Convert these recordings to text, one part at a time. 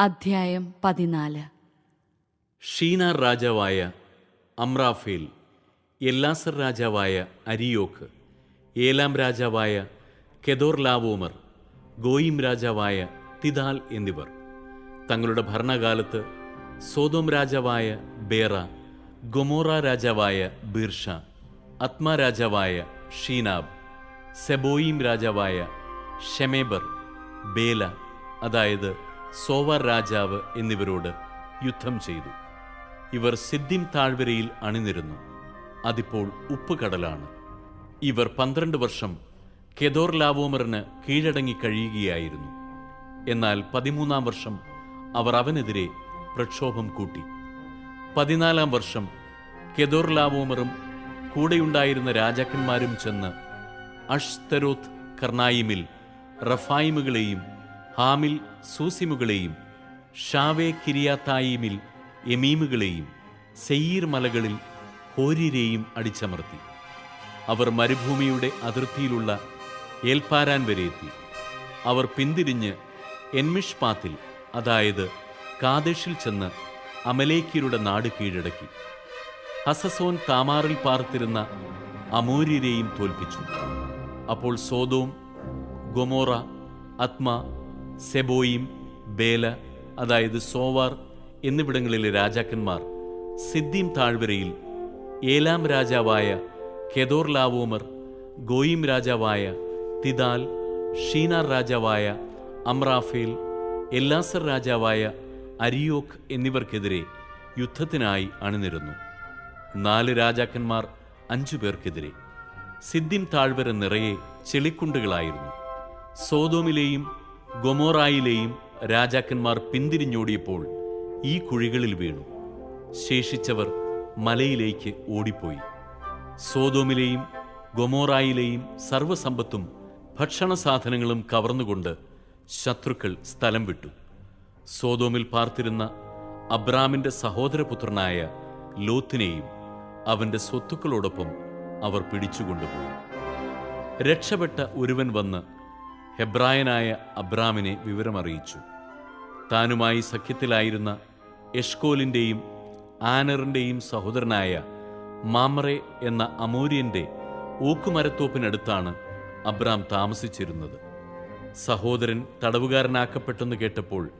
അധ്യായം പതിനാല്. ഷീനാർ രാജാവായ അമ്രാഫേൽ എല്ലാസർ രാജാവായ അരിയോക്ക് ഏലാം രാജാവായ കെദോർ ലാവോമർ ഗോയിം രാജാവായ തിദാൽ എന്നിവർ. തങ്ങളുടെ ഭരണകാലത്ത് സോതോം രാജാവായ ബേറ ഗൊമോറ രാജാവായ ബിർഷ അത്മ രാജാവായ ഷീനാബ് സെബോയിം രാജാവായ ഷെമേബർ ബേല അതായത് സോവാർ രാജാവ് എന്നിവരോട് യുദ്ധം ചെയ്തു. ഇവർ സിദ്ധിം താഴ്വരയിൽ അണിനിരുന്നു. അതിപ്പോൾ ഉപ്പുകടലാണ്. ഇവർ പന്ത്രണ്ട് വർഷം കെദോർ ലാവോമറിന് കീഴടങ്ങി കഴിയുകയായിരുന്നു. എന്നാൽ പതിമൂന്നാം വർഷം അവർ അവനെതിരെ പ്രക്ഷോഭം കൂട്ടി. പതിനാലാം വർഷം കെദോർ ലാവോമറും കൂടെയുണ്ടായിരുന്ന രാജാക്കന്മാരും ചെന്ന് അഷ്തരോത്ത് കർണായിമിൽ റഫായിമുകളെയും ഹാമിൽ സൂസിമുകളെയും ഷാവേ കിരിയാത്തായിമിൽ എമീമുകളെയും സെയ്യീർ മലകളിൽ ഹോരിരെയും അടിച്ചമർത്തി. അവർ മരുഭൂമിയുടെ അതിർത്തിയിലുള്ള ഏൽപ്പാരാൻ വരെ എത്തി. അവർ പിന്തിരിഞ്ഞ് എൻമിഷ്പാത്തിൽ അതായത് കാദേശിൽ ചെന്ന് അമലേക്കിയരുടെ നാട് കീഴടക്കി. ഹസസോൻ താമാറിൽ പാർത്തിരുന്ന അമൂര്യരെയും തോൽപ്പിച്ചു. അപ്പോൾ Sodom Gomorrah Admah Zeboiim Bela അതായത് സോവാർ എന്നിവിടങ്ങളിലെ രാജാക്കന്മാർ സിദ്ദീം താഴ്വരയിൽ ഏലാം രാജാവായ കെദോർ ലാവോമർ ഗോയിം രാജാവായ തിദാൽ ഷീനാർ രാജാവായ അമ്രാഫേൽ എല്ലാസർ രാജാവായ അരിയോക്ക് എന്നിവർക്കെതിരെ യുദ്ധത്തിനായി അണിനിരുന്നു. നാല് രാജാക്കന്മാർ അഞ്ചു പേർക്കെതിരെ. സിദ്ദിം താഴ്വര നിറയെ ചെളിക്കുണ്ടുകളായിരുന്നു. സോതോമിലെയും ഗൊമോറായിലെയും രാജാക്കന്മാർ പിന്തിരിഞ്ഞോടിയപ്പോൾ ഈ കുഴികളിൽ വീണു. ശേഷിച്ചവർ മലയിലേക്ക് ഓടിപ്പോയി. സോതോമിലെയും ഗൊമോറായിലെയും സർവസമ്പത്തും ഭക്ഷണ സാധനങ്ങളും കവർന്നുകൊണ്ട് ശത്രുക്കൾ സ്ഥലം വിട്ടു. സോതോമിൽ പാർത്തിരുന്ന അബ്രാമിന്റെ സഹോദരപുത്രനായ ലോത്തിനെയും അവന്റെ സ്വത്തുക്കളോടൊപ്പം അവർ പിടിച്ചുകൊണ്ടുപോയി. രക്ഷപ്പെട്ട ഒരുവൻ വന്ന് ഹെബ്രായനായ അബ്രാമിനെ വിവരമറിയിച്ചു. താനുമായി സഖ്യത്തിലായിരുന്ന എഷ്കോലിന്റെയും ആനറിന്റെയും സഹോദരനായ മാമറെ എന്ന അമൂര്യന്റെ ഊക്കുമരത്തോപ്പിനടുത്താണ് അബ്രാം താമസിച്ചിരുന്നത്. സഹോദരൻ തടവുകാരനാക്കപ്പെട്ടെന്ന് കേട്ടപ്പോൾ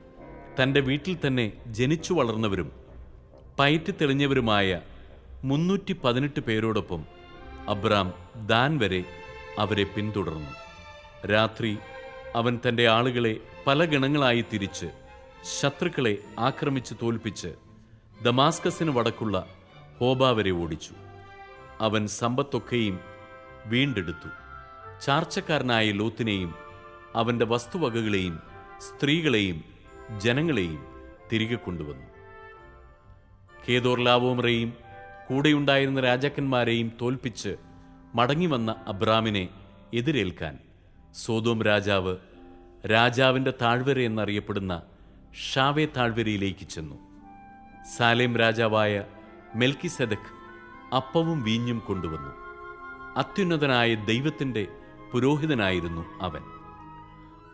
തന്റെ വീട്ടിൽ തന്നെ ജനിച്ചു വളർന്നവരും പയറ്റി തെളിഞ്ഞവരുമായ മുന്നൂറ്റി പതിനെട്ട് പേരോടൊപ്പം അബ്രാം ദാൻ വരെ അവരെ പിന്തുടർന്നു. രാത്രി അവൻ തന്റെ ആളുകളെ പല ഗണങ്ങളായി തിരിച്ച് ശത്രുക്കളെ ആക്രമിച്ച് തോൽപ്പിച്ച് ദമാസ്കസിന് വടക്കുള്ള ഹോബ വരെ ഓടിച്ചു. അവൻ സമ്പത്തൊക്കെയും വീണ്ടെടുത്തു. ചാർച്ചക്കാരനായ ലോത്തിനെയും അവന്റെ വസ്തുവകകളെയും സ്ത്രീകളെയും ജനങ്ങളെയും തിരികെ കൊണ്ടുവന്നു. കേദോർലാവോമറെയും കൂടെയുണ്ടായിരുന്ന രാജാക്കന്മാരെയും തോൽപ്പിച്ച് മടങ്ങിവന്ന അബ്രാമിനെ എതിരേൽക്കാൻ സോതോം രാജാവ് രാജാവിന്റെ താഴ്വര എന്നറിയപ്പെടുന്ന ഷാവേ താഴ്വരയിലേക്ക് ചെന്നു. സാലേം രാജാവായ മെൽക്കി സെദക് അപ്പവും വീഞ്ഞും കൊണ്ടുവന്നു. അത്യുന്നതനായ ദൈവത്തിന്റെ പുരോഹിതനായിരുന്നു അവൻ.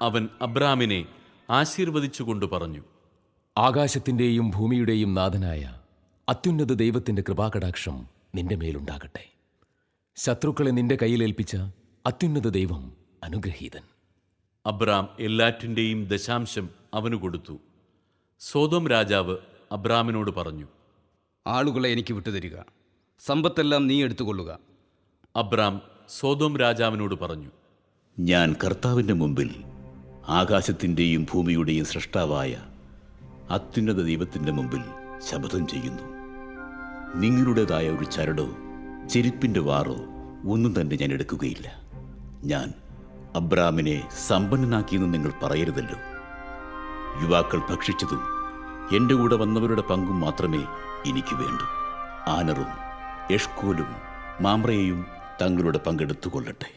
അവൻ അബ്രാമിനെ ആശീർവദിച്ചുകൊണ്ട് പറഞ്ഞു ആകാശത്തിന്റെയും ഭൂമിയുടെയും നാഥനായ അത്യുന്നത ദൈവത്തിന്റെ കൃപാകടാക്ഷം നിന്റെ മേലുണ്ടാകട്ടെ. ശത്രുക്കളെ നിന്റെ കയ്യിലേൽപ്പിച്ച അത്യുന്നത ദൈവം അനുഗ്രഹീതൻ. അബ്രാം എല്ലാറ്റിന്റെയും ദശാംശം അവന് കൊടുത്തു. സോതോം രാജാവ് അബ്രാമിനോട് പറഞ്ഞു ആളുകളെ എനിക്ക് വിട്ടുതരിക. സമ്പത്തെല്ലാം നീ എടുത്തുകൊള്ളുക. അബ്രാം സോതോം രാജാവിനോട് പറഞ്ഞു ഞാൻ കർത്താവിന്റെ മുമ്പിൽ ആകാശത്തിന്റെയും ഭൂമിയുടെയും സൃഷ്ടാവായ അത്യുന്നത ദൈവത്തിന്റെ മുമ്പിൽ ശപഥം ചെയ്യുന്നു. നിങ്ങളുടേതായ ഒരു ചരടോ ചെരുപ്പിന്റെ വാറോ ഒന്നും തന്നെ ഞാൻ എടുക്കുകയില്ല. ഞാൻ അബ്രാമിനെ സമ്പന്നനാക്കിയെന്ന് നിങ്ങൾ പറയരുതല്ലോ. യുവാക്കൾ ഭക്ഷിച്ചതും എന്റെ കൂടെ വന്നവരുടെ പങ്കും മാത്രമേ എനിക്ക് വേണ്ടൂ. ആനറും എഷ്കോലും മാമ്രയെയും തങ്ങളുടെ പങ്കെടുത്തുകൊള്ളട്ടെ.